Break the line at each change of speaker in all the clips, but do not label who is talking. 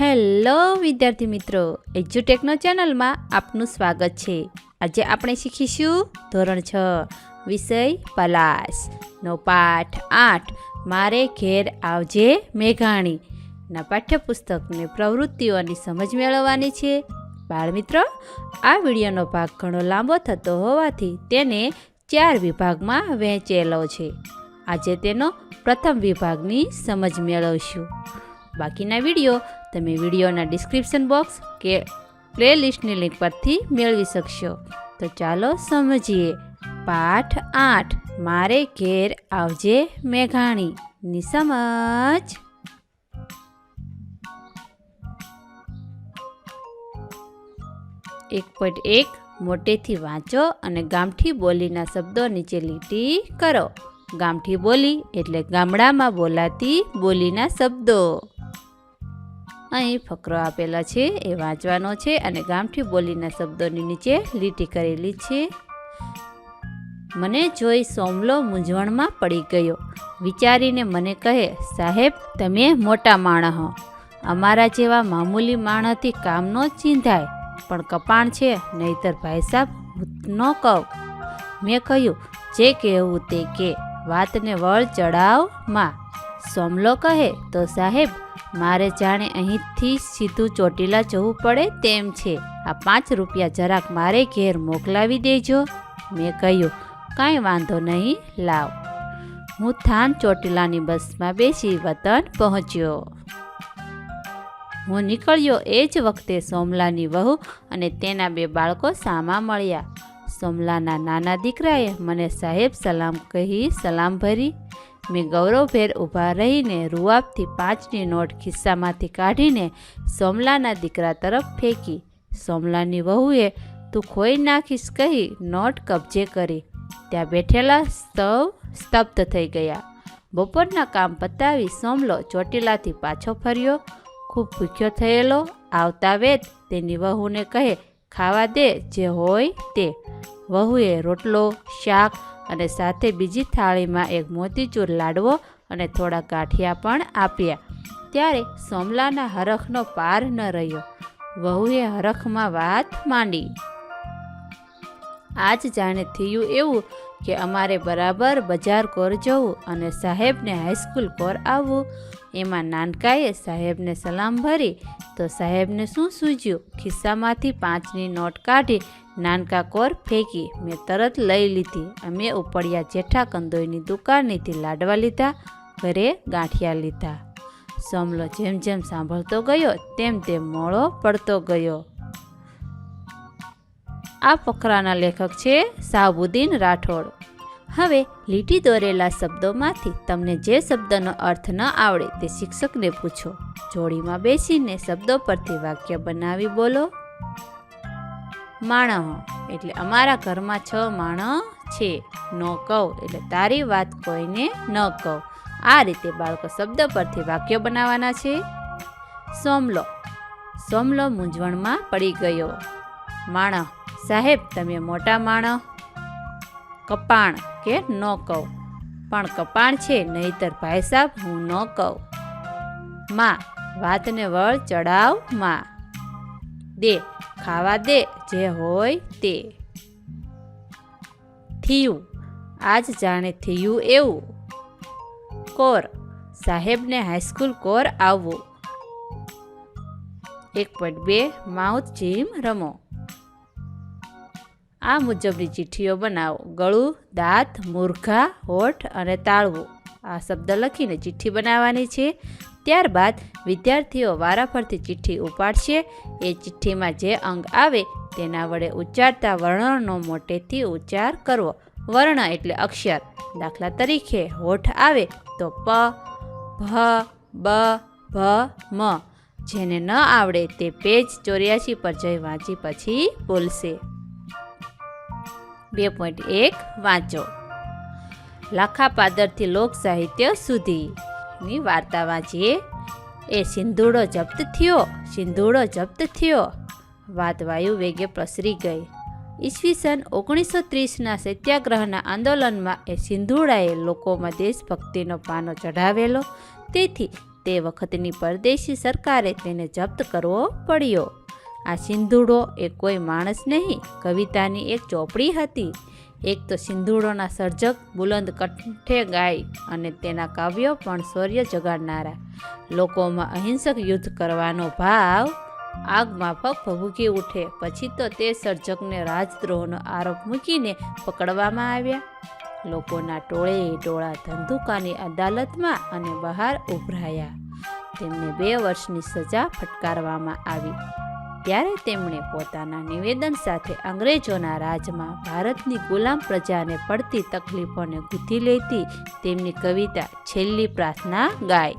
Hello વિદ્યાર્થી મિત્રો, એજ્યુટેકનો ચેનલમાં આપનું સ્વાગત છે. આજે આપણે શીખીશું ધોરણ છ, વિષય પલાસનો પાઠ આઠ, મારે ઘેર આવજે મેઘાણી. ના પાઠ્યપુસ્તકની પ્રવૃત્તિઓની સમજ મેળવવાની છે. બાળમિત્રો આ વિડીયોનો ભાગ ઘણો લાંબો થતો હોવાથી તેને ચાર વિભાગમાં વહેંચેલો છે. આજે તેનો પ્રથમ વિભાગની સમજ મેળવશું. બાકીના વીડિયો તમે વિડીયોના ડિસ્ક્રિપ્શન બોક્સ કે પ્લેલિસ્ટની લિંક પરથી મેળવી શકશો. તો ચાલો સમજીએ. પાઠ આઠ. મારે ઘેર આવજે મેઘાણીની સમજ? એક પોઈન્ટ એક. મોટેથી વાંચો અને ગામઠી બોલીના શબ્દો નીચે લીટી કરો. ગામઠી બોલી એટલે ગામડામાં બોલાતી બોલીના શબ્દો. અહીં ફકરો આપેલા છે એ વાંચવાનો છે અને ગામઠી બોલીના શબ્દોની નીચે લીટી કરેલી છે. મને જોઈ સોમલો મૂંઝવણમાં પડી ગયો. વિચારીને મને કહે, સાહેબ, તમે મોટા માણસ હો. અમારા જેવા મામૂલી માણસથી કામ ન ચીંધાય. પણ કપાણ છે, નહીતર ભાઈ સાહેબ ન કહું. મેં કહ્યું, જે કહેવું તે કે, વાતને વળ ચડાવમાં. સોમલો કહે, તો સાહેબ મારે જાણે અહીંથી સીધું ચોટીલા જવું પડે તેમ છે. આ પાંચ રૂપિયા જરાક મારે ઘેર મોકલાવી દેજો. મેં કહ્યું, કાંઈ વાંધો નહીં, લાવ. હું થાન ચોટીલાની બસમાં બેસી વતન પહોંચ્યો. હું નીકળ્યો એ જ વખતે સોમલાની વહુ અને તેના બે બાળકો સામા મળ્યા. સોમલાના નાના દીકરાએ મને સાહેબ સલામ કહી સલામ ભરી. મેં ગૌરવભેર ઊભા રહીને રૂઆબથી પાંચની નોટ ખિસ્સામાંથી કાઢીને સોમલાના દીકરા તરફ ફેંકી. સોમલાની વહુએ, તું ખોઈ નાખીશ કહી નોટ કબજે કરી. ત્યાં બેઠેલા સ્તવ સ્તબ્ધ થઈ ગયા. બપોરના કામ પતાવી સોમલો ચોટીલાથી પાછો ફર્યો. ખૂબ ભૂખ્યો થયેલો, આવતા વેત તેની વહુને કહે, ખાવા દે જે હોય તે. વહુએ રોટલો, શાક અને સાથે બીજી થાળીમાં એક મોતીચૂર લાડવો અને થોડા ગાંઠિયા પણ આપ્યા. ત્યારે સોમલાના હરખનો પાર ન રહ્યો. વહુએ હરખમાં વાત માંડી. આજ જાણે થયું એવું કે અમારે બરાબર બજાર કોર જવું અને સાહેબને હાઈસ્કૂલ કોર આવવું. એમાં નાનકાએ સાહેબને સલામ ભરી તો સાહેબને શું સૂજ્યું ખિસ્સામાંથી પાંચની નોટ કાઢી નાનકા કોર ફેંકી મેં તરત લઈ લીધી. અમે ઉપડ્યા જેઠા કંદોઈની દુકાનેથી લાડવા લીધા, ઘરે ગાંઠિયા લીધા. સમલો જેમ જેમ સાંભળતો ગયો, તેમ તેમ મોળો પડતો ગયો. આ ફકરાના લેખક છે સાહબુદ્દીન રાઠોડ. હવે લીટી દોરેલા શબ્દોમાંથી તમને જે શબ્દનો અર્થ ન આવડે તે શિક્ષકને પૂછો. જોડીમાં બેસીને શબ્દો પરથી વાક્ય બનાવી બોલો. માણસ એટલે અમારા ઘરમાં છ માણ છે. ન કહું, એટલે તારી વાત કોઈને ન કહું. આ રીતે બાળકો શબ્દ પરથી વાક્યો બનાવવાના છે. સોમલો. સોમલો મૂંઝવણમાં પડી ગયો. માણસ સાહેબ, તમે મોટા માણસ કપાણ કે ન કહું. પણ કપાણ છે, નહીતર ભાઈ સાહેબ, હું ન કહું. માં. વાતને વળ ચડાવમાં. દે. ખાવા દે જે હોય તે. થયું. આજ જાણે થયું એવું. કોર. સાહેબને હાઈસ્કૂલ કોર આવવું. એક પોઈન્ટ બે, માઉથ જીમ રમો. આ મુજબની ચિઠ્ઠીઓ બનાવો. ગળું, દાંત, મૂર્ખા, હોઠ અને તાળવું. આ શબ્દ લખીને ચિઠ્ઠી બનાવવાની છે. ત્યારબાદ વિદ્યાર્થીઓ વારાફરતી ચિઠ્ઠી ઉપાડશે. એ ચિઠ્ઠીમાં જે અંગ આવે તેના વડે ઉચ્ચારતા વર્ણનો મોટેથી ઉચ્ચાર કરવો. વર્ણ એટલે અક્ષર. દાખલા તરીકે હોઠ આવે તો પ, ભ, બ, ભ, મ. જેને ન આવડે તે પેજ ચોર્યાસી પર જઈ વાંચી પછી બોલશે. બે પોઈન્ટ એક, વાંચો. લાખા પાદરથી લોક સાહિત્ય સુધીની વાર્તા વાંચીએ. એ સિંધુડો જપ્ત થયો. સિંધુડો જપ્ત થયો. વાત વાયુ વેગે પ્રસરી ગઈ. ઈસવીસન ઓગણીસો ત્રીસના સત્યાગ્રહના આંદોલનમાં એ સિંધુડાએ લોકોમાં દેશભક્તિનો પાનો ચઢાવેલો. તેથી તે વખતની પરદેશી સરકારે તેને જપ્ત કરવો પડ્યો. આ સિંધુડો એ કોઈ માણસ નહીં, કવિતાની એક ચોપડી હતી. એક તો સિંધુડોના સર્જક બુલંદ કંઠે ગાય અને તેના કાવ્યો પણ શૌર્ય જગાડનારા. લોકોમાં અહિંસક યુદ્ધ કરવાનો ભાવ આગમાં માફક ભભૂકી ઉઠે. પછી તો તે સર્જકને રાજદ્રોહનો આરોપ મૂકીને પકડવામાં આવ્યા. લોકોના ટોળે ટોળા ધંધુકાની અદાલતમાં અને બહાર ઉભરાયા. તેમને બે વર્ષની સજા ફટકારવામાં આવી. ત્યારે તેમણે પોતાના નિવેદન સાથે અંગ્રેજોના રાજમાં ભારતની ગુલામ પ્રજાને પડતી તકલીફોને ગૂંથી લેતી તેમની કવિતા છેલ્લી પ્રાર્થના ગાય.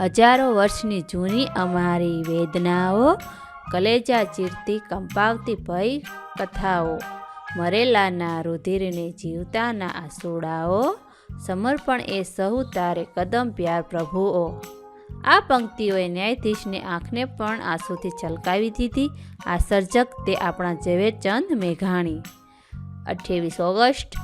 હજારો વર્ષની જૂની અમારી વેદનાઓ, કલેજા ચીરતી કંપાવતી ભય કથાઓ, મરેલાના રુધિરને જીવતાના આસોડાઓ, સમર્પણ એ સહુ તારે કદમ પ્યાર પ્રભુઓ. આ પંક્તિઓએ ન્યાયાધીશની આંખને પણ આંસુથી છલકાવી દીધી. આ સર્જક તે આપણા ઝવેરચંદ મેઘાણી. અઠ્યાવીસ ઓગસ્ટ,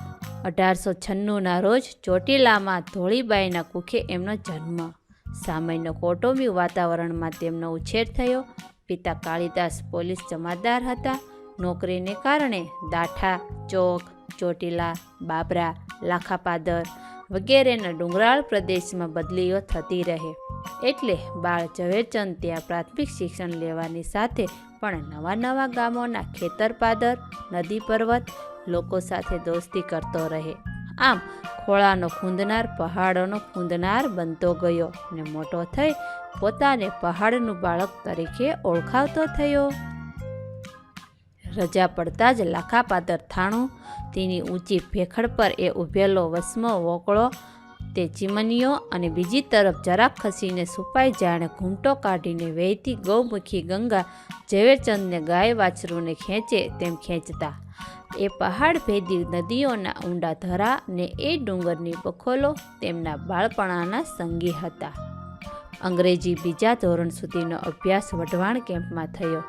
અઢારસો છન્નુંના રોજ ચોટીલામાં ધોળીબાઈના કુખે એમનો જન્મ. સામાન્ય કૌટુંબિક વાતાવરણમાં તેમનો ઉછેર થયો. પિતા કાળીદાસ પોલીસ જમાદાર હતા. નોકરીને કારણે દાઠા, ચોક, ચોટીલા, બાબરા, લાખાપાદર વગેરેના ડુંગરાળ પ્રદેશમાં બદલીઓ થતી રહે. એટલે બાળ ઝવેરચંદ ત્યાં પ્રાથમિક શિક્ષણ લેવાની સાથે પણ નવા નવા ગામોના ખેતરપાદર, નદી પર્વત લોકો સાથે દોસ્તી કરતો રહે. આમ ખોળાનો ખૂંદનાર, પહાડોનો ખૂંદનાર બનતો ગયો ને મોટો થઈ પોતાને પહાડનું બાળક તરીકે ઓળખાવતો થયો. રજા પડતા જ લાખાપાદર થાણું તેની ઊંચી ભેખડ પર એ ઊભેલો વસમો વોકળો, તે ચીમનીઓ અને બીજી તરફ જરાક ખસીને સુપાઈ જાણે ઘૂંટો કાઢીને વહેતી ગૌમુખી ગંગા ઝવેરચંદને ગાય વાછરૂને ખેંચે તેમ ખેંચતા. એ પહાડ ભેદી નદીઓના ઊંડા ધરા ને એ ડુંગરની બખોલો તેમના બાળપણાના સંગી હતા. અંગ્રેજી બીજા ધોરણ સુધીનો અભ્યાસ વઢવાણ કેમ્પમાં થયો.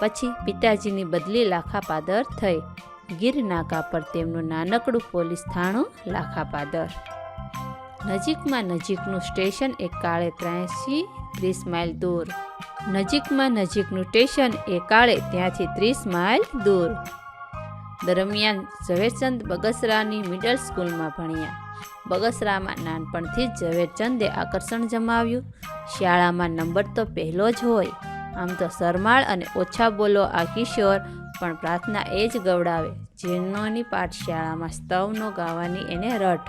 પછી પિતાજીની બદલી લાખાપાદર થઈ. ગીર નાકા પર તેમનું નાનકડું પોલીસ થાણું લાખાપાદર. નજીકમાં નજીકનું સ્ટેશન એ કાળે ત્રાસી ત્રીસ માઇલ દૂર. નજીકમાં નજીકનું સ્ટેશન એ કાળે ત્યાંથી ત્રીસ માઇલ દૂર. દરમિયાન ઝવેરચંદ બગસરાની મિડલ સ્કૂલમાં ભણ્યા. બગસરામાં નાનપણથી જ ઝવેરચંદે આકર્ષણ જમાવ્યું. શાળામાં નંબર તો પહેલો જ હોય. આમ તો સરમાળ અને ઓછા બોલો આ કિશોર પણ પ્રાર્થના એ જ ગવડાવે. જીર્ણોની પાઠશાળામાં સ્તવનો ગાવાની એને રટ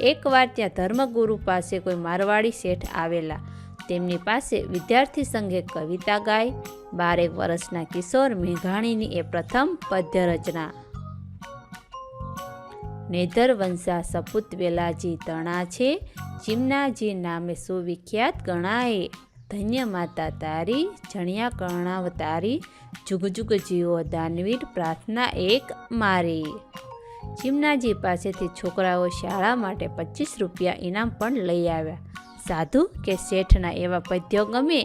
એકવાર ત્યાં ધર્મગુરુ પાસે કોઈ મારવાડી શેઠ આવેલા. તેમની પાસે વિદ્યાર્થી સંઘે કવિતા ગાય. બારેક વર્ષના કિશોર મેઘાણીની એ પ્રથમ પદ્ય રચના નેધર વંશા સપુત વેલાજી તણા છે. ચીમનાજી નામે સુવિખ્યાત ગણાએ. ધન્ય માતા તારી, જણિયા કર્ણાવતારી જુગ જુગ જીવો દાનવીર પ્રાર્થના એક મારી. ચીમનાજી પાસેથી છોકરાઓ શાળા માટે પચીસ રૂપિયા ઇનામ પણ લઈ આવ્યા. સાધુ કે શેઠના એવા પદ્યો ગમે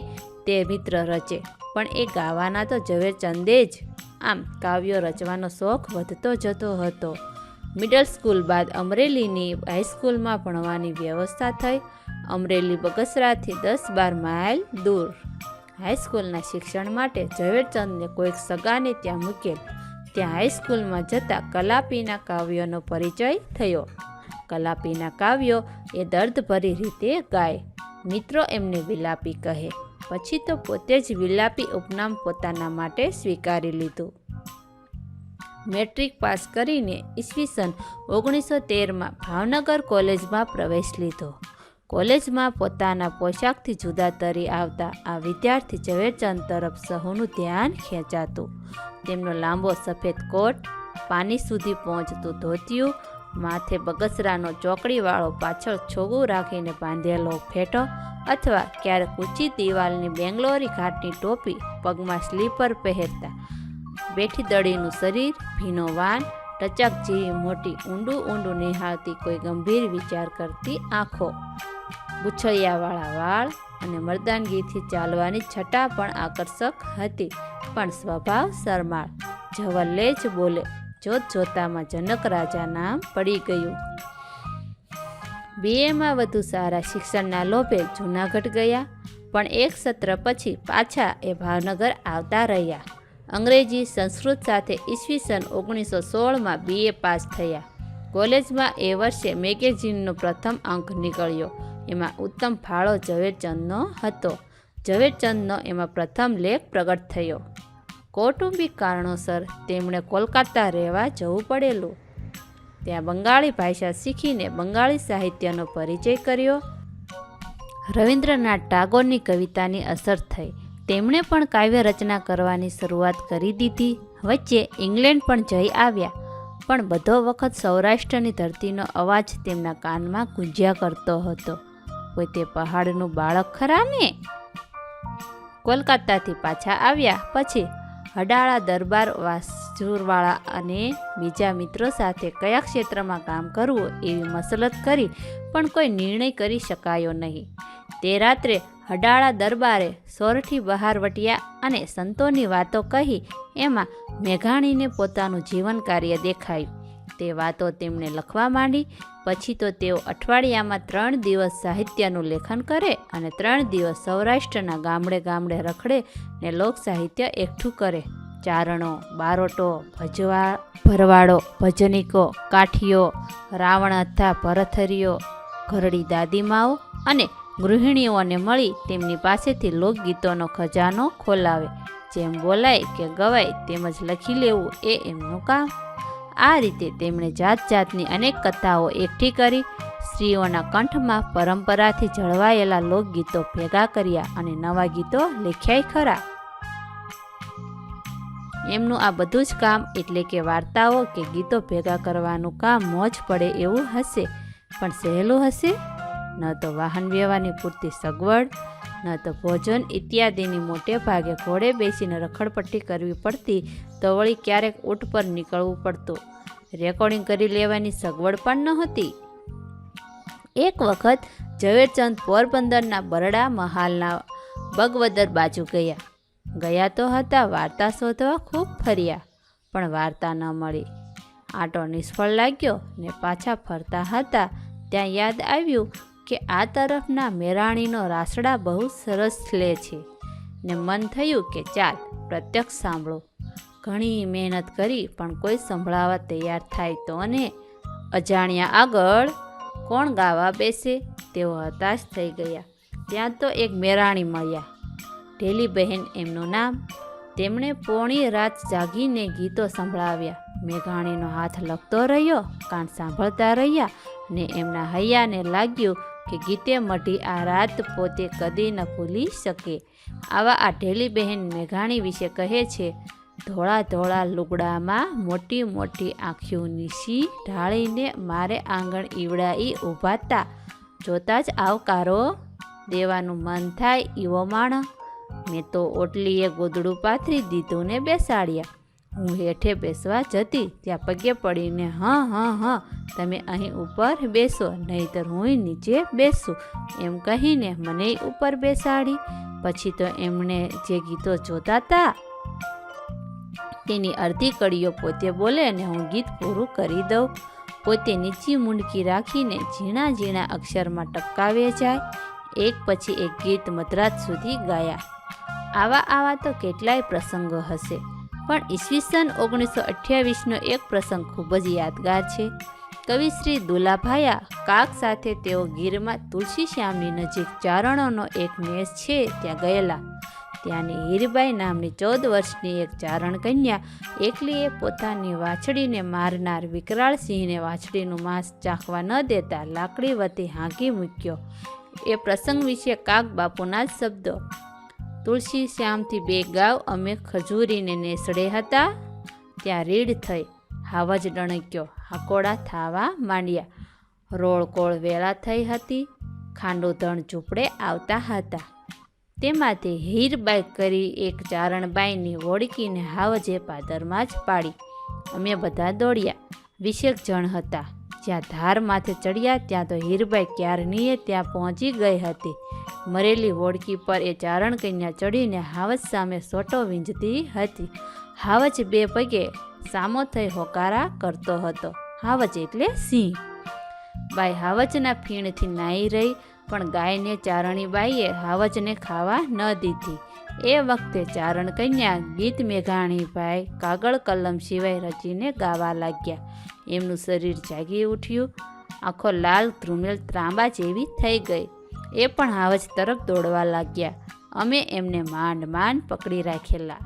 તે મિત્ર રચે, પણ એ ગાવાના તો ઝવેરચંદે જ. આમ કાવ્યો રચવાનો શોખ વધતો જતો હતો. મિડલ સ્કૂલ બાદ અમરેલીની હાઈસ્કૂલમાં ભણવાની વ્યવસ્થા થઈ. અમરેલી બગસરાથી દસ બાર માઇલ દૂર. હાઈસ્કૂલના શિક્ષણ માટે ઝવેરચંદને કોઈક સગાને ત્યાં મૂકેલ. ત્યાં હાઈસ્કૂલમાં જતાં કલાપીના કાવ્યોનો પરિચય થયો. કલાપીના કાવ્યો એ દર્દભરી રીતે ગાય. મિત્રો એમને વિલાપી કહે. પછી તો પોતે જ વિલાપી ઉપનામ પોતાના માટે સ્વીકારી લીધું. મેટ્રિક પાસ કરીને ઈસવીસન ઓગણીસો તેરમાં ભાવનગર કોલેજમાં પ્રવેશ લીધો. કોલેજમાં પોતાના પોશાકથી જુદા તરી આવતા આ વિદ્યાર્થી ઝવેરચંદ તરફ સહુનું ધ્યાન ખેંચાતું. તેમનો લાંબો સફેદ કોટ, પાની સુધી પહોંચતું ધોતિયું, માથે બગસરાનો ચોકડીવાળો પાછળ છોગું રાખીને બાંધેલો ફેટો અથવા ક્યારેક ઊંચી દિવાલની બેંગ્લોરી ઘાટની ટોપી પગમાં સ્લીપર પહેરતા બેઠી દળીનું શરીર, ભીનો વાન, ટચક જેવી મોટી ઊંડું ઊંડું નિહાળતી કોઈ ગંભીર વિચાર કરતી આંખો. ગુછૈયાવાળા વાળ અને મર્દાનગીથી ચાલવાની છટા પણ આકર્ષક હતી, પણ સ્વભાવ શરમાળ. જવલ્લે જ બોલે જોત જોતામાં જનક રાજા નામ પડી ગયું. બીએમાં વધુ સારા શિક્ષણના લોભે જૂનાગઢ ગયા, પણ એક સત્ર પછી પાછા એ ભાવનગર આવતા રહ્યા. અંગ્રેજી સંસ્કૃત સાથે ઈસવીસન ઓગણીસો સોળમાં બીએ પાસ થયા. કોલેજમાં એ વર્ષે મેગેઝિનનો પ્રથમ અંક નીકળ્યો. એમાં ઉત્તમ ફાળો ઝવેરચંદનો હતો. ઝવેરચંદનો એમાં પ્રથમ લેખ પ્રગટ થયો. કૌટુંબિક કારણોસર તેમણે કોલકાતા રહેવા જવું પડેલું. ત્યાં બંગાળી ભાષા શીખીને બંગાળી સાહિત્યનો પરિચય કર્યો. રવિન્દ્રનાથ ટાગોરની કવિતાની અસર થઈ. તેમણે પણ કાવ્ય રચના કરવાની શરૂઆત કરી દીધી. વચ્ચે ઇંગ્લેન્ડ પણ જઈ આવ્યા. પણ બધો વખત સૌરાષ્ટ્રની ધરતીનો અવાજ તેમના કાનમાં ગુંજ્યા કરતો હતો. કોઈ તે પહાડનું બાળક ખરા ને? કોલકાતાથી પાછા આવ્યા. પછી હડાળા દરબાર વાસુરવાળા અને બીજા મિત્રો સાથે કયા ક્ષેત્રમાં કામ કરવું એવી મસલત કરી પણ કોઈ નિર્ણય કરી શકાયો નહીં. તે રાત્રે હડાળા દરબારે સોરઠી બહાર વટ્યા અને સંતોની વાતો કહી એમાં મેઘાણીને પોતાનું જીવન કાર્ય દેખાયું. તે વાતો તેમણે લખવા માંડી. પછી તો તેઓ અઠવાડિયામાં ત્રણ દિવસ સાહિત્યનું લેખન કરે અને ત્રણ દિવસ સૌરાષ્ટ્રના ગામડે ગામડે રખડે ને લોક સાહિત્ય એકઠું કરે. ચારણો, બારોટો, ભજવા, ભરવાડો, ભજનિકો, કાઠીઓ, રાવણ હથા ભરથરીઓ, ઘરડી દાદીમાઓ અને ગૃહિણીઓને મળી તેમની પાસેથી લોકગીતોનો ખજાનો ખોલાવે. જેમ બોલાય કે ગવાય તેમજ લખી લેવું એ એમનું કામ. આ રીતે તેમણે જાત જાતની અનેક કથાઓ એકઠી કરી, સ્ત્રીઓના કંઠમાં પરંપરાથી જળવાયેલા લોકગીતો ભેગા કર્યા અને નવા ગીતો લખ્યાય ખરા. એમનું આ બધું જ કામ એટલે કે વાર્તાઓ કે ગીતો ભેગા કરવાનું કામ મોજ પડે એવું હશે. પણ સહેલું હશે? ન તો વાહન વ્યવહારની પૂરતી સગવડ, ન તો ભોજન ઇત્યાદિની મોટે ભાગે ઘોડે બેસીને રખડપટ્ટી કરવી પડતી તો વળી ક્યારેક ઊંટ પર નીકળવું પડતું. રેકોર્ડિંગ કરી લેવાની સગવડ પણ નહોતી એક વખત ઝવેરચંદ પોરબંદરના બરડા મહાલના બગવદર બાજુ ગયા. ગયા તો હતા, વાર્તા શોધવા ખૂબ ફર્યા, પણ વાર્તા ન મળી. આટો નિષ્ફળ લાગ્યો ને પાછા ફરતા હતા, ત્યાં યાદ આવ્યું કે આ તરફના મેરાણીનો રાસડા બહુ સરસ લે છે. ને મન થયું કે ચાલ, પ્રત્યક્ષ સાંભળો. ઘણી મહેનત કરી, પણ કોઈ સંભળાવા તૈયાર થાય તો ને? અજાણ્યા આગળ કોણ ગાવા બેસે? તેઓ હતાશ થઈ ગયા. ત્યાં તો એક મેરાણી મળ્યા. ઢેલી બહેન એમનું નામ. તેમણે પોણી રાત જાગીને ગીતો સંભળાવ્યા. મેઘાણીનો હાથ લખતો રહ્યો, કાન સાંભળતા રહ્યા ને એમના હૈયાને લાગ્યું કે ગીતે મઢી આ રાત પોતે કદી ન ભૂલી શકે. આવા આ ઢેલી બહેન મેઘાણી વિશે કહે છે, ધોળા ધોળા લુગડામાં મોટી મોટી આંખીઓ નીસી ઢાળીને મારે આંગણ ઈવડાઈ ઊભાતા. જોતા જ આવકારો દેવાનું મન થાય એવો માણ મેં તો ઓટલીએ ગોદડું પાથરી દીધું ને બેસાડ્યા. હું હેઠે બેસવા જતી, ત્યાં પગે પડીને, હા હા હા, તમે અહીં ઉપર બેસો, નહીતર હું નીચે બેસું. એમ કહીને મને ઉપર બેસાડી. પછી તો એમણે જે ગીતો જોતા હતા તેની અડધી કડીઓ પોતે બોલે અને હું ગીત પૂરું કરી દઉં. પોતે નીચી મુંડકી રાખીને ઝીણા ઝીણા અક્ષરમાં ટપકાવે જાય. એક પછી એક ગીત મધરાત સુધી ગાયા. આવા આવા તો કેટલાય પ્રસંગો હશે. પણ ઈસવીસન ઓગણીસો અઠ્યાવીસનો એક પ્રસંગ ખૂબ જ યાદગાર છે. કવિ શ્રી દુલાભાયા કાક સાથે તેઓ ગીરમાં તુલસી શ્યામની નજીક ચારણોનો એક મેસ છે ત્યાં ગયેલા. ત્યાંની હીરબાઈ નામની ચૌદ વર્ષની એક ચારણ કન્યા એકલીએ પોતાની વાછડીને મારનાર વિકરાળ સિંહને વાછડીનું માંસ ચાખવા ન દેતા લાકડી વતી હાંકી મૂક્યો. એ પ્રસંગ વિશે કાક બાપુના જ શબ્દો તુલસી શ્યામથી બે ગાવ અમે ખજૂરીને નેસડે હતા. ત્યાં રીડ થઈ. હાવજ ડણક્યો. હાકોડા થાવા માંડ્યા. રોળકોળ વેળા થઈ હતી. ખાંડો ધણ ઝૂંપડે આવતા હતા. તેમાંથી હીરબાઈ કરી એક ચારણબાઈની ઓળકીને હાવજે પાદરમાં જ પાડી. અમે બધા દોડ્યા. વીસેક જણ હતા. જ્યાં ધાર માથે ચડ્યા ત્યાં તો હીરબાઈ ક્યારનીએ ત્યાં પહોંચી ગઈ હતી. મરેલી હોડકી પર એ ચારણ કન્યા ચડીને હાવજ સામે સોટો વીંજતી હતી. હાવજ બે પગે સામો થઈ હોકારા કરતો હતો. હાવજ એટલે સિંહ. બાઈ હાવજના ફીણથી નાહી રહી, પણ ગાયને ચારણી બાઈએ હાવજને ખાવા ન દીધી. એ વખતે ચારણ કન્યા ગીત મેઘાણીભાઈ કાગળ કલમ સિવાય રચીને ગાવા લાગ્યા. એમનું શરીર જાગી ઉઠ્યું. આખો લાલ, ધ્રુમેલ, ત્રાંબા જેવી થઈ ગઈ. એ પણ હાવજ તરફ દોડવા લાગ્યા. અમે એમને માંડ માંડ પકડી રાખેલા.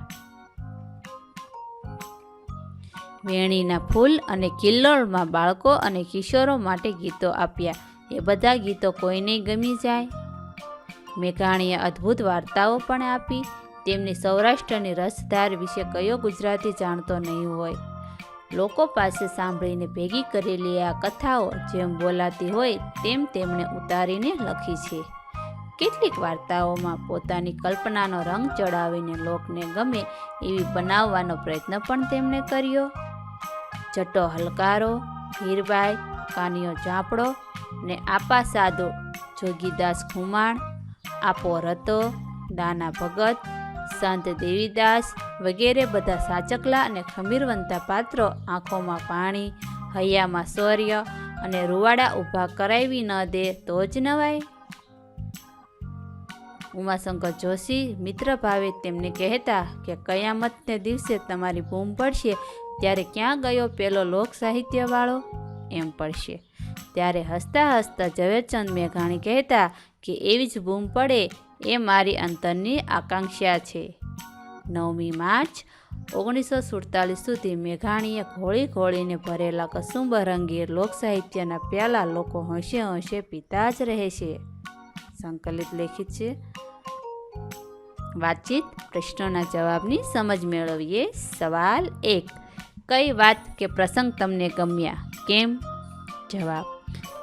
વેણીના ફૂલ અને કિલ્લોળમાં બાળકો અને કિશોરો માટે ગીતો આપ્યા. એ બધા ગીતો કોઈને ગમી જાય? મેઘાણીએ અદ્ભુત વાર્તાઓ પણ આપી. તેમની સૌરાષ્ટ્રની રસધાર વિશે કયો ગુજરાતી જાણતો નહીં હોય? લોકો પાસે સાંભળીને ભેગી કરેલી આ કથાઓ જેમ બોલાતી હોય તેમ તેમણે ઉતારીને લખી છે. કેટલીક વાર્તાઓમાં પોતાની કલ્પનાનો રંગ ચડાવીને લોકને ગમે એવી બનાવવાનો પ્રયત્ન પણ તેમણે કર્યો. જટો હલકારો, હીરબાઈ, કાનિયો ચાપડો ને આપા સાદો જોગીદાસ ખુમાણ, આપો રતો, દાના ભગત સંત દેવીદાસ વગેરે બધા સાચકલા અને ખમીરવંતા પાત્રો આંખોમાં પાણી, હૈયામાં શૌર્ય અને રૂવાડા ઊભા કરાવી ન દે તો જ નવાય. ઉમાશંકર જોશી મિત્ર ભાવે તેમને કહેતા કે કયામતને દિવસે તમારી બૂમ પડશે ત્યારે ક્યાં ગયો પેલો લોક સાહિત્યવાળો? એમ પડશે. ત્યારે હસતા હસતા ઝવેરચંદ મેઘાણી કહેતા કે એવી જ બૂમ પડે એ મારી અંતરની આકાંક્ષા છે. નવમી માર્ચ ઓગણીસો સુડતાલીસ સુધી મેઘાણીએ ઘોળી ઘોળીને ભરેલા કસુંબરંગી લોકસાહિત્યના પ્યાલા લોકો હોંશે હોંશે પીતા જ રહે છે. સંકલિત લેખિત છે. વાતચીત પ્રશ્નોના જવાબની સમજ મેળવીએ. સવાલ એક, કઈ વાત કે પ્રસંગ તમને ગમ્યા? કેમ? જવાબ,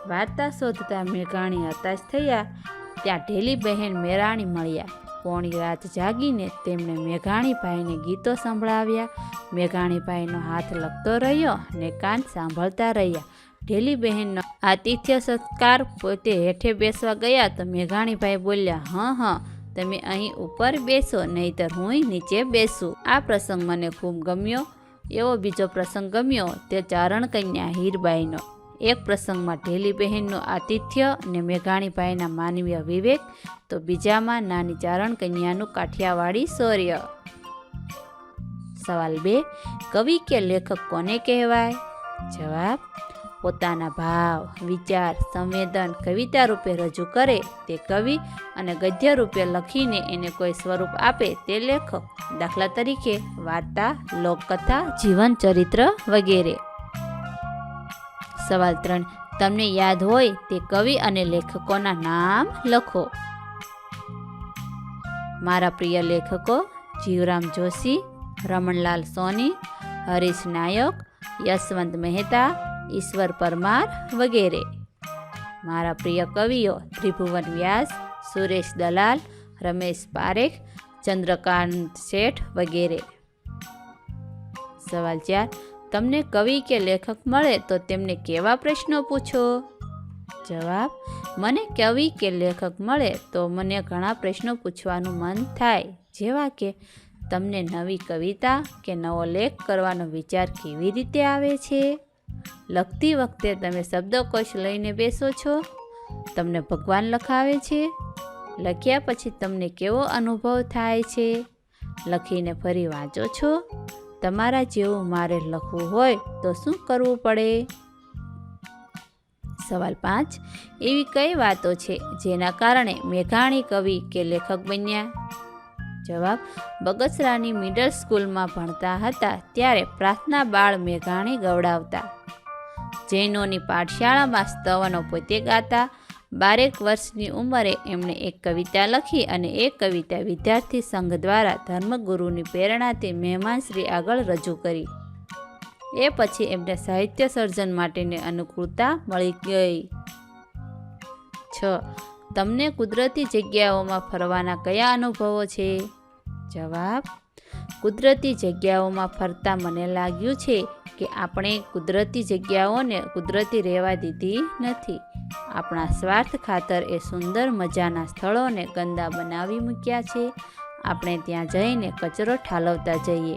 વાર્તા શોધતા મેઘાણી હતાશ થયા. ત્યાં ઢેલી બહેન મેરાણી મળ્યા. પોણી રાત જાગીને તેમણે મેઘાણીભાઈને ગીતો સંભળાવ્યા. મેઘાણીભાઈનો હાથ લગતો રહ્યો ને કાન સાંભળતા રહ્યા. ઢેલી બહેનનો આતિથ્ય સત્કાર પોતે હેઠે બેસવા ગયા તો મેઘાણીભાઈ બોલ્યા, હં હં, તમે અહીં ઉપર બેસો, નહીતર હું નીચે બેસું. આ પ્રસંગ મને ખૂબ ગમ્યો. એવો બીજો પ્રસંગ ગમ્યો, તે ચારણ કન્યા હીરબાઈનો. એક પ્રસંગમાં ઢેલી બહેનનું આતિથ્ય અને મેઘાણીભાઈના માનવીય વિવેક, તો બીજામાં નાની ચારણ કન્યાનું કાઠિયાવાડી શૌર્ય. સવાલ બે, કવિ કે લેખક કોને કહેવાય? જવાબ, પોતાના ભાવ, વિચાર, સંવેદન કવિતા રૂપે રજૂ કરે તે કવિ અને ગદ્ય રૂપે લખીને એને કોઈ સ્વરૂપ આપે તે લેખક. દાખલા તરીકે, વાર્તા, લોકકથા, જીવન ચરિત્ર વગેરે. સવાલ ત્રણ. તમને યાદ હોય તે કવિ અને લેખકોના નામ લખો. મારા પ્રિય લેખકો, જીવરામ જોશી, રમણલાલ સોની, હરીશ નાયક, યશવંત મહેતા, ઈશ્વર પરમાર વગેરે. મારા પ્રિય કવિઓ, ત્રિભુવન વ્યાસ, સુરેશ દલાલ, રમેશ પારેખ, ચંદ્રકાંત શેઠ વગેરે. સવાલ ચાર. તમને કવિ કે લેખક મળે તો તેમને કેવા પ્રશ્નો પૂછો? જવાબ, મને કવિ કે લેખક મળે તો મને ઘણા પ્રશ્નો પૂછવાનું મન થાય. જેવા કે, તમને નવી કવિતા કે નવો લેખ કરવાનો વિચાર કેવી રીતે આવે છે? લખતી વખતે તમે શબ્દકોશ લઈને બેસો છો? તમને ભગવાન લખાવે છે? લખ્યા પછી તમને કેવો અનુભવ થાય છે? લખીને ફરી વાંચો છો? તમારા જેવું મારે લખવું હોય તો શું કરવું પડે? સવાલ પાંચ. એવી કઈ વાતો છે જેના કારણે મેઘાણી કવિ કે લેખક બન્યા? જવાબ. બગસરાની મિડલ સ્કૂલમાં ભણતા હતા ત્યારે પ્રાર્થના બાળ મેઘાણી ગવડાવતા. જૈનોની પાઠશાળામાં સ્તવનો પોતે ગાતા. બારેક વર્ષની ઉંમરે એમણે એક કવિતા લખી અને એ કવિતા વિદ્યાર્થી સંઘ દ્વારા ધર્મગુરુની પ્રેરણાથી મહેમાનશ્રી આગળ રજૂ કરી. એ પછી એમને સાહિત્ય સર્જન માટેની અનુકૂળતા મળી ગઈ. છ. તમને કુદરતી જગ્યાઓમાં ફરવાના કયા અનુભવો છે? જવાબ. કુદરતી જગ્યાઓમાં ફરતા મને લાગ્યું છે કે આપણે કુદરતી જગ્યાઓને કુદરતી રહેવા દીધી નથી. આપણા સ્વાર્થ ખાતર એ સુંદર મજાના સ્થળોને ગંદા બનાવી મૂક્યા છે. આપણે ત્યાં જઈને કચરો ઠાલવતા જઈએ.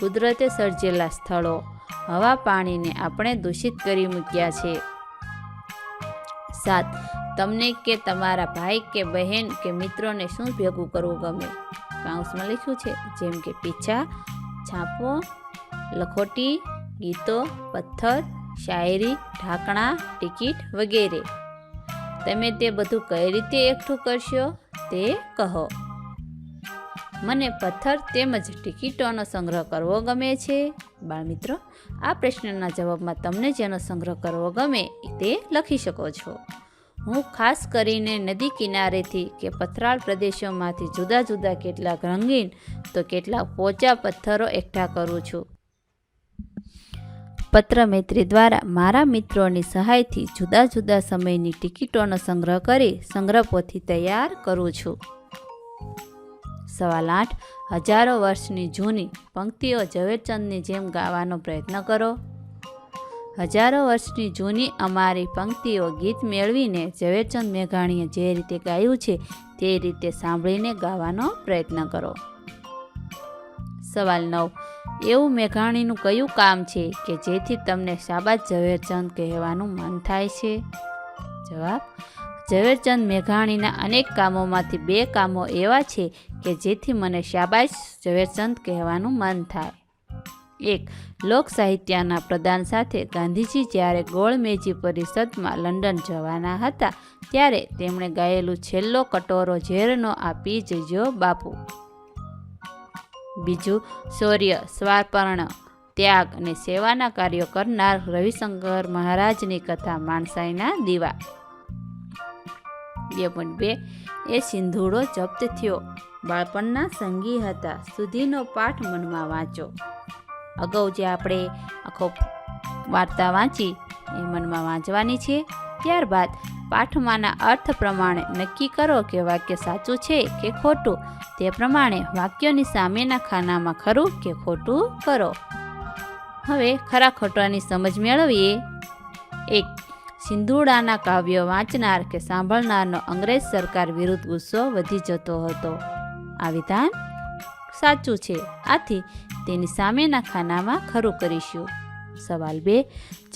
કુદરતે સર્જેલા સ્થળો, હવા પાણીને આપણે દૂષિત કરી મૂક્યા છે. સાત, તમને કે તમારા ભાઈ કે બહેન કે મિત્રોને શું ભેગું કરવું ગમે? કાઉન્સમાં લખ્યું છે, જેમ કે પીછા, છાપો, લખોટી, ગીતો, પથ્થર, શાયરી, ઢાંકણા, ટિકિટ વગેરે. તમે તે બધું કઈ રીતે એકઠું કરશો તે કહો. મને પથ્થર તેમજ ટિકિટોનો સંગ્રહ કરવો ગમે છે? બાળમિત્રો, આ પ્રશ્નના જવાબમાં તમને જેનો સંગ્રહ કરવો ગમે તે લખી શકો છો. હું ખાસ કરીને નદી કિનારેથી કે પથરાળ પ્રદેશોમાંથી જુદા જુદા કેટલાક રંગીન તો કેટલાક પોચા પથ્થરો એકઠા કરું છું. પત્ર મૈત્રી દ્વારા મારા મિત્રોની સહાયથી જુદા જુદા સમયની ટિકિટોનો સંગ્રહ કરી સંગ્રહપોથી તૈયાર કરું છું. સવાલ આઠ, હજારો વર્ષની જૂની પંક્તિઓ ઝવેરચંદની જેમ ગાવાનો પ્રયત્ન કરો. હજારો વર્ષની જૂની અમારી પંક્તિઓ ગીત મેળવીને ઝવેરચંદ મેઘાણીએ જે રીતે ગાયું છે તે રીતે સાંભળીને ગાવાનો પ્રયત્ન કરો. સવાલ નવ એવું મેઘાણીનું કયું કામ છે કે જેથી તમને શાબાદ ઝવેરચંદ કહેવાનું મન થાય છે? જવાબ, ઝવેરચંદ મેઘાણીના અનેક કામોમાંથી બે કામો એવા છે કે જેથી મને શાબાશ ઝવેરચંદ કહેવાનું મન થાય. એક, લોક સાહિત્યના પ્રદાન સાથે ગાંધીજી જ્યારે ગોળમેજી પરિષદમાં લંડન જવાના હતા, ત્યારે તેમણે ગાયેલું છેલ્લો કટોરો ઝેરનો આપી જજો બાપુ. બીજું શૌર્ય, સ્વાર્પણ, ત્યાગ અને સેવાના કાર્યો કરનાર રવિશંકર મહારાજની કથા માણસાઈના દીવા. બે પોઈન્ટ બે, એ સિંધુડો જપ્ત થયો. બાળપણના સંગી હતા. સુધીનો પાઠ મનમાં વાંચો અગાઉ જે આપણે આખો વાર્તા વાંચી, એ મનમાં વાંચવાની છે. ત્યારબાદ પાઠમાંના અર્થ પ્રમાણે નક્કી કરો કે વાક્ય સાચું છે કે ખોટું. તે પ્રમાણે વાક્યોની સામેના ખાનામાં ખરું કે ખોટું કરો. હવે ખરા ખોટાની સમજ મેળવીએ. એક, સિંધુડાના કાવ્યો વાંચનાર કે સાંભળનારનો અંગ્રેજ સરકાર વિરુદ્ધ ગુસ્સો વધી જતો હતો. આ વિધાન સાચું છે. આથી તેની સામેના ખાનામાં ખરું કરીશું. સવાલ બે.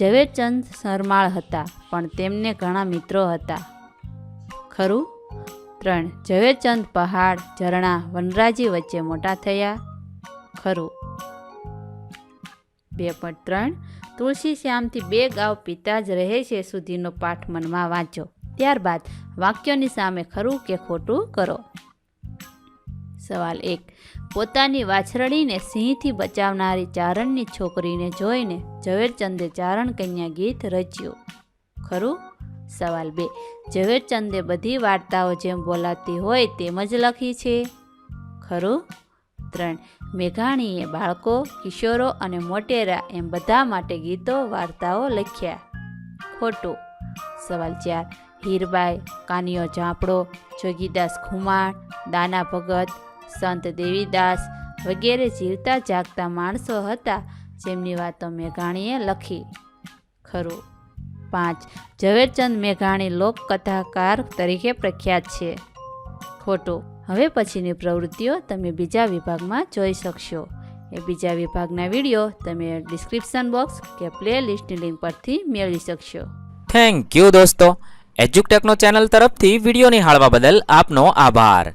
ઝવેરચંદ શરમાળ હતા, પણ તેમને ઘણા મિત્રો હતા. ખરું? ત્રણ. ઝવેરચંદ પહાડ, ઝરણા, વનરાજી વચ્ચે મોટા થયા? ખરું. બે પોઈન્ટ ત્રણ. તુલસી શ્યામથી બે ગાવ પિતા જ રહે છે સુધીનો પાઠ મનમાં વાંચો. ત્યારબાદ વાક્યોની સામે ખરું કે ખોટું કરો? સવાલ એક. પોતાની વાછરડીને સિંહથી બચાવનારી ચારણની છોકરીને જોઈને ઝવેરચંદે ચારણ કન્યા ગીત રચ્યું. ખરું? સવાલ બે. ઝવેરચંદે બધી વાર્તાઓ જેમ બોલાતી હોય તેમ જ લખી છે. ખરું? ત્રણ. મેઘાણીએ બાળકો, કિશોરો અને મોટેરા એમ બધા માટે ગીતો, વાર્તાઓ લખ્યા. ખોટું. સવાલ ચાર. હીરબાઈ, કાનિયો ઝાંપડો, જોગીદાસ ખુમાણ, દાના ભગત સંત દેવીદાસ વગેરે જીવતા જાગતા માણસો હતા, જેમની વાતો મેઘાણીએ લખી. ખરું. પાંચ. ઝવેરચંદ મેઘાણી લોકકથાકાર તરીકે પ્રખ્યાત છે. ખોટું. હવે પછીની પ્રવૃત્તિઓ તમે બીજા વિભાગમાં જોઈ શકશો. એ બીજા વિભાગના વીડિયો તમે ડિસ્ક્રિપ્શન બોક્સ કે પ્લે લિસ્ટની લિંક પરથી મેળવી શકશો.
થેન્ક યુ દોસ્તો. એજ્યુકટેકનો ચેનલ તરફથી વીડિયો નિહાળવા બદલ આપનો આભાર.